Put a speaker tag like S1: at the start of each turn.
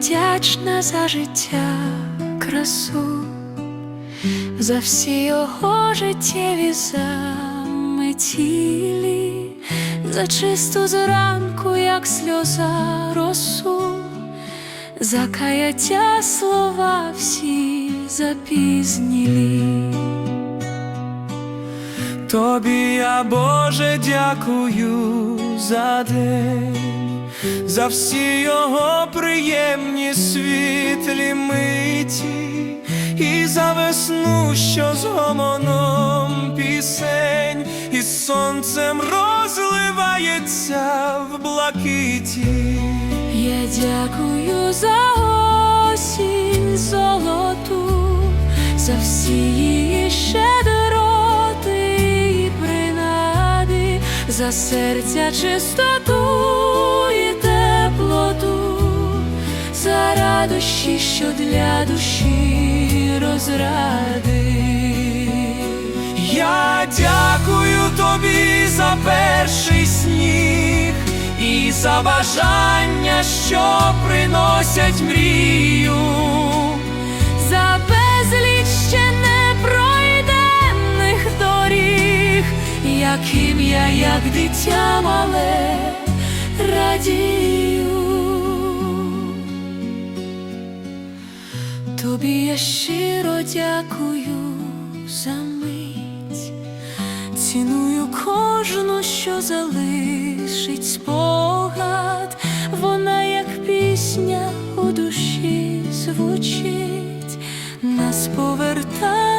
S1: вдячна за життя, красу, за всі його життєві заметілі, за чисту зранку, як сльоза росу, за каяття слова всі запізнілі.
S2: Тобі я, Боже, дякую за день, за всі його приємні світлі миті, і за весну, що з гомоном пісень, і сонцем розливається в блакиті.
S1: Я дякую за осінь золоту, за всі її щедроти і принади, за серця чистоту радощі, що для душі розради.
S2: Я дякую тобі за перший сніг і за бажання, що приносять мрію.
S1: За безліч ще непройденних доріг, яким я, як дитя мале, радію. Тобі я щиро дякую за мить, ціную кожну, що залишить спогад, вона як пісня у душі звучить, нас поведе